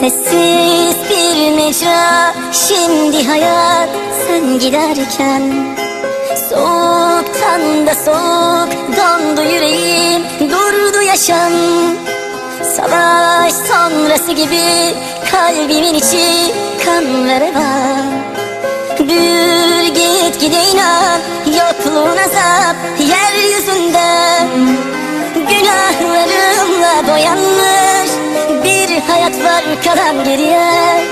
Sessiz bir mecra. Şimdi hayat sen giderken Soğuktan da soğuk. Dondu yüreğim Durdu yaşam. Savaş sonrası gibi Kalbimin içi kan ve revan Büyür git gide inan Yokluğun azap var kalan geriye.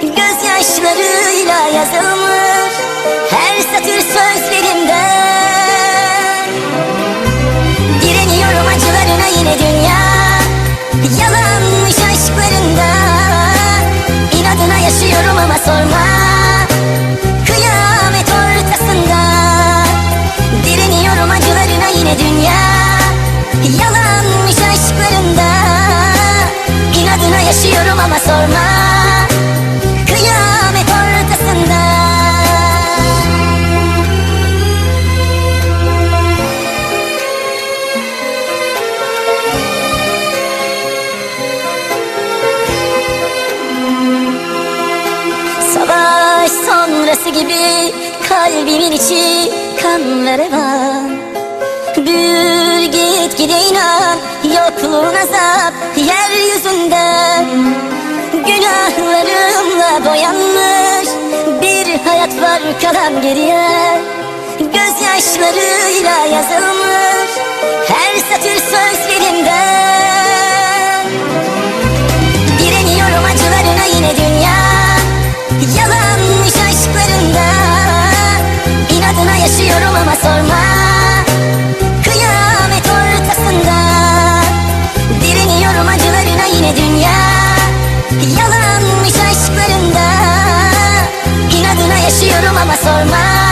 Gözyaşlarıyla yazılmış her satır sözlerimde. Direniyorum acılarına yine dünya. Yalanmış aşklarında. İnadına yaşıyorum ama sorma yaşıyorum ama sorma. Kıyamet ortasında. Savaş sonrası gibi kalbimin içi kan ve revan Büyür git gide inan yokluğun azap yeryüzünde hayat var kalan geriye. Gözyaşlarıyla yazılmış her satır sözlerimde Direniyorum acılarına yine dünya. Yalanmış aşklarında. İnadına yaşıyorum ama sorma Yalanmış aşklarında İnadına yaşıyorum ama sorma